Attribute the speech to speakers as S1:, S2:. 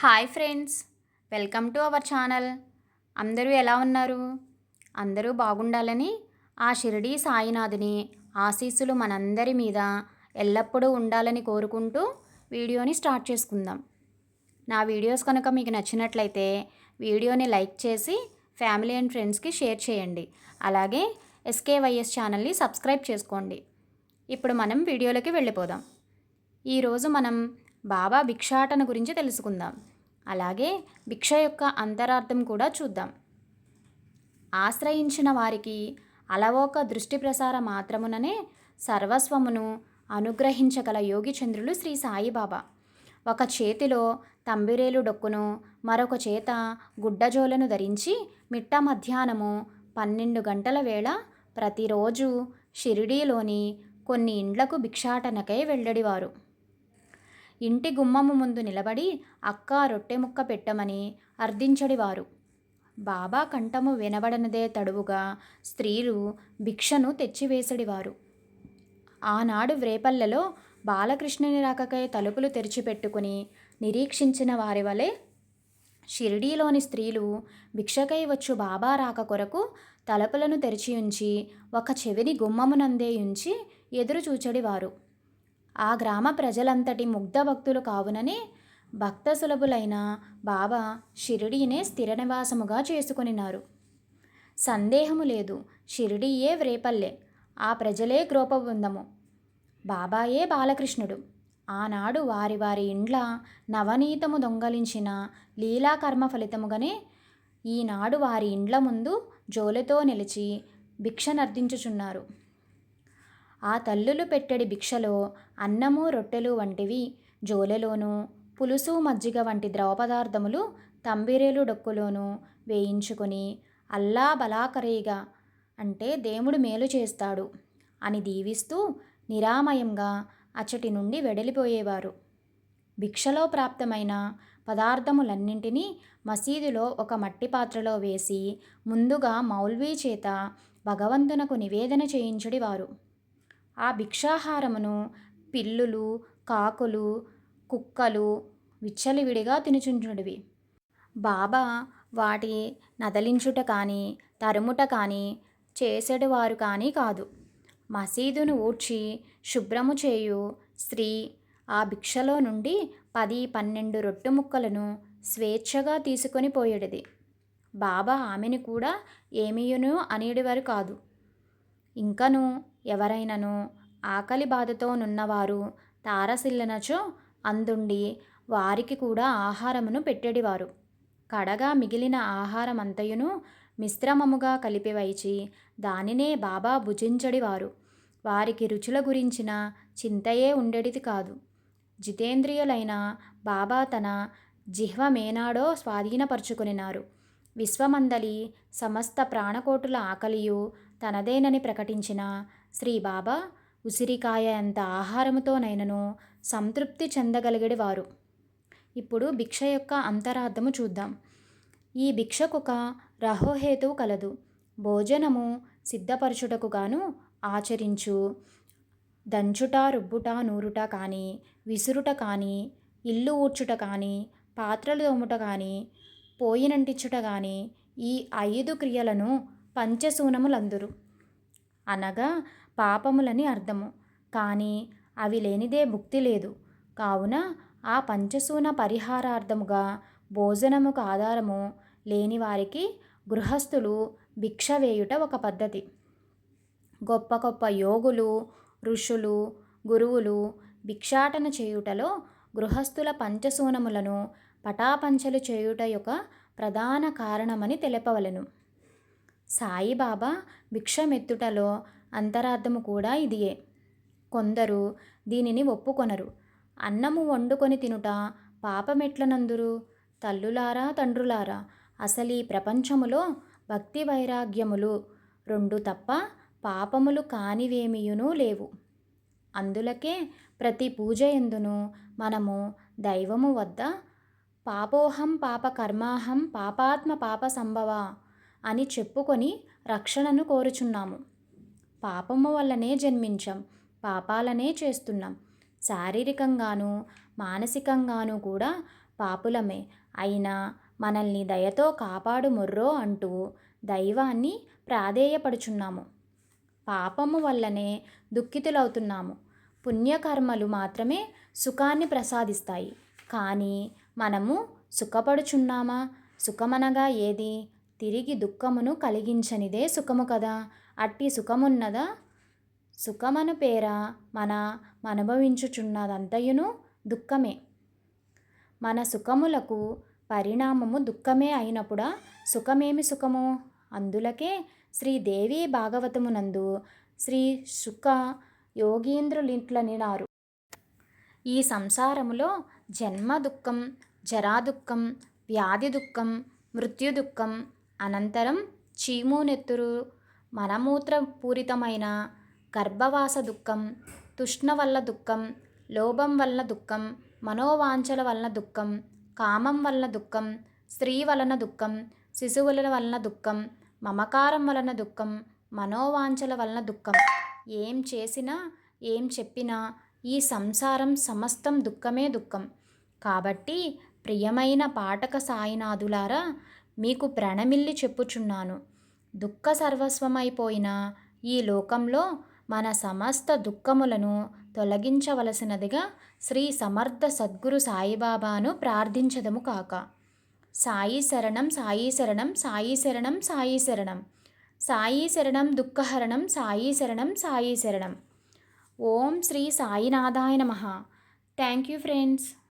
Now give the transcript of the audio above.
S1: Hi friends welcome to our channel. అందరూ ఎలా ఉన్నారు? అందరూ బాగుండాలని ఆ షిరిడీ సాయినాథుని ఆశీస్సులు మనందరి మీద ఎల్లప్పుడూ ఉండాలని కోరుకుంటూ వీడియోని స్టార్ట్ చేసుకుందాం. నా వీడియోస్ కనుక మీకు నచ్చినట్లయితే వీడియోని లైక్ చేసి ఫ్యామిలీ అండ్ ఫ్రెండ్స్కి షేర్ చేయండి. అలాగే ఎస్కేవైఎస్ ఛానల్ని సబ్స్క్రైబ్ చేసుకోండి. ఇప్పుడు మనం వీడియోలోకి వెళ్ళిపోదాం. ఈరోజు మనం బాబా భిక్షాటన గురించి తెలుసుకుందాం. అలాగే భిక్ష యొక్క అంతరార్థం కూడా చూద్దాం. ఆశ్రయించిన వారికి అలవోక దృష్టి ప్రసార మాత్రముననే సర్వస్వమును అనుగ్రహించగల యోగి చంద్రులు శ్రీ సాయిబాబా ఒక చేతిలో తంబిరేలు డొక్కును మరొక చేత గుడ్డజోలను ధరించి మిట్ట మధ్యాహ్నము పన్నెండు గంటల వేళ ప్రతిరోజు షిరిడీలోని కొన్ని ఇండ్లకు భిక్షాటనకై వెళ్ళడివారు ఇంటి గుమ్మము ముందు నిలబడి అక్క రొట్టె ముక్క పెట్టమని అర్థించడివారు బాబా కంఠము వినబడనదే తడువుగా స్త్రీలు భిక్షను తెచ్చివేసడివారు. ఆనాడు వ్రేపల్లెలో బాలకృష్ణుని రాకకై తలుపులు తెరిచిపెట్టుకుని నిరీక్షించిన వారి వలె షిరిడీలోని స్త్రీలు భిక్షకై వచ్చు బాబా రాక కొరకు తలుపులను తెరిచి ఉంచి ఒక చెవిని గుమ్మమునందే ఉంచి ఎదురు చూచడివారు ఆ గ్రామ ప్రజలంతటి ముగ్ధ భక్తులు కావుననే భక్త సులభులైన బాబా షిరిడీనే స్థిర నివాసముగా చేసుకొనినారు. సందేహము లేదు షిరిడీయే వ్రేపల్లె ఆ ప్రజలే గ్రోపబృందము బాబాయే బాలకృష్ణుడు. ఆనాడు వారి వారి ఇండ్ల నవనీతము దొంగలించిన లీలాకర్మ ఫలితముగానే ఈనాడు వారి ఇండ్ల ముందు జోలెతో నిలిచి భిక్షనర్థించుచున్నారు ఆ తల్లులు పెట్టెడి భిక్షలో అన్నము రొట్టెలు వంటివి జోలెలోనూ పులుసు మజ్జిగ వంటి ద్రవ పదార్థములు తంబిరేలు డొక్కులోనూ వేయించుకొని అల్లా బలాకరేగా అంటే దేవుడు మేలు చేస్తాడు అని దీవిస్తూ నిరామయంగా అచ్చటి నుండి వెడలిపోయేవారు. భిక్షలో ప్రాప్తమైన పదార్థములన్నింటినీ మసీదులో ఒక మట్టి పాత్రలో వేసి ముందుగా మౌల్వీ చేత భగవంతునకు నివేదన చేయించుడివారు ఆ భిక్షాహారమును పిల్లులు కాకులు కుక్కలు విచ్చలివిడిగా తినుచుంచుడివి బాబా వాటి నదలించుట కానీ తరుముట కానీ చేసేటివారు కానీ కాదు. మసీదును ఊడ్చి శుభ్రము చేయు స్త్రీ ఆ భిక్షలో నుండి పది పన్నెండు రొట్టె ముక్కలను స్వేచ్ఛగా తీసుకొని పోయేడిది. బాబా ఆమెను కూడా ఏమీయును అనేడివారు కాదు. ఇంకను ఎవరైనను ఆకలి బాధతో నున్నవారు తారసిల్లనచో అందుండి వారికి కూడా ఆహారమును పెట్టెడివారు. కడగా మిగిలిన ఆహారమంతయును మిశ్రమముగా కలిపివైచి దానినే బాబా భుజించడివారు. వారికి రుచుల గురించిన చింతయే ఉండేది కాదు. జితేంద్రియులైన బాబా తన జిహ్వమేనాడో స్వాధీనపరుచుకునినారు. విశ్వమందలి సమస్త ప్రాణకోటుల ఆకలియు తనదేనని ప్రకటించిన శ్రీ బాబా ఉసిరికాయ అంత ఆహారముతోనైనను సంతృప్తి చెందగలిగేది వారు ఇప్పుడు భిక్ష యొక్క అంతరార్థము చూద్దాం. ఈ భిక్షకొక రహోహేతువు కలదు. భోజనము సిద్ధపరచుటకు గాను ఆచరించు. దంచుట రుబ్బుట నూరుట కానీ విసురుట కానీ ఇల్లు ఊడ్చుట కానీ పాత్రలు తోముట కానీ పోయినంటించుట కానీ ఈ ఐదు క్రియలను పంచశూనములందురు. అనగా పాపములని అర్థము. కానీ అవి లేనిదే భుక్తి లేదు. కావున ఆ పంచశూన పరిహారార్థముగా భోజనముకు ఆధారము లేని వారికి గృహస్థులు భిక్ష వేయుట ఒక పద్ధతి. గొప్ప గొప్ప యోగులు ఋషులు గురువులు భిక్షాటన చేయుటలో గృహస్థుల పంచశూనములను పటాపంచలు చేయుట యొక్క ప్రధాన కారణమని తెలపవలెను. సాయిబాబా భిక్షమెత్తుటలో అంతరార్థము కూడా ఇదియే. కొందరు దీనిని ఒప్పుకొనరు. అన్నము వండుకొని తినుట పాపమెట్లనందురు? తల్లులారా తండ్రులారా? అసలీ ప్రపంచములో భక్తి వైరాగ్యములు రెండు తప్ప పాపములు కానివేమియునూ లేవు. అందులకే ప్రతి పూజ ఎందును? మనము దైవము వద్ద పాపోహం పాప కర్మాహం పాపాత్మ పాప సంభవ అని చెప్పుకొని రక్షణను కోరుచున్నాము. పాపము వల్లనే జన్మించాం పాపాలనే చేస్తున్నాం. శారీరకంగాను మానసికంగాను కూడా పాపులమే. అయినా మనల్ని దయతో కాపాడు మొర్రో అంటూ దైవాన్ని ప్రాధేయపడుచున్నాము. పాపము వల్లనే దుఃఖితులవుతున్నాము. పుణ్యకర్మలు మాత్రమే సుఖాన్ని ప్రసాదిస్తాయి. కానీ మనము సుఖపడుచున్నామా? సుఖమనగా ఏది? తిరిగి దుఃఖమును కలిగించనిదే సుఖము కదా. అట్టి సుఖమున్నదా? సుఖమను పేర మన అనుభవించుచున్నదంతయును దుఃఖమే. మన సుఖములకు పరిణామము దుఃఖమే అయినప్పుడా సుఖమేమి సుఖము? అందులకే శ్రీదేవి భాగవతమునందు శ్రీ సుఖ యోగీంద్రులింట్లనినారు. ఈ సంసారములో జన్మ దుఃఖం జరా దుఃఖం వ్యాధి దుఃఖం మృత్యు దుఃఖం అనంతరం చీము నెత్తురు మలమూత్రపూరితమైన గర్భవాస దుఃఖం తృష్ణ వల్ల దుఃఖం లోభం వల్ల దుఃఖం మనోవాంఛల వలన దుఃఖం కామం వలన దుఃఖం స్త్రీ వలన దుఃఖం శిశువుల వలన దుఃఖం మమకారం వలన దుఃఖం మనోవాంఛల వలన దుఃఖం. ఏం చేసినా ఏం చెప్పినా ఈ సంసారం సమస్తం దుఃఖమే దుఃఖం. కాబట్టి ప్రియమైన పాఠక సాయినాథులారా మీకు ప్రణమిల్లి చెప్పుచున్నాను. దుఃఖ సర్వస్వమైపోయిన ఈ లోకంలో మన సమస్త దుఃఖములను తొలగించవలసినదిగా శ్రీ సమర్థ సద్గురు సాయిబాబాను ప్రార్థించదము కాక. సాయి శరణం సాయి శరణం సాయి శరణం సాయి శరణం. సాయి శరణం దుఃఖహరణం సాయి శరణం సాయి శరణం. ఓం శ్రీ సాయినాథాయ నమ. Thank you friends.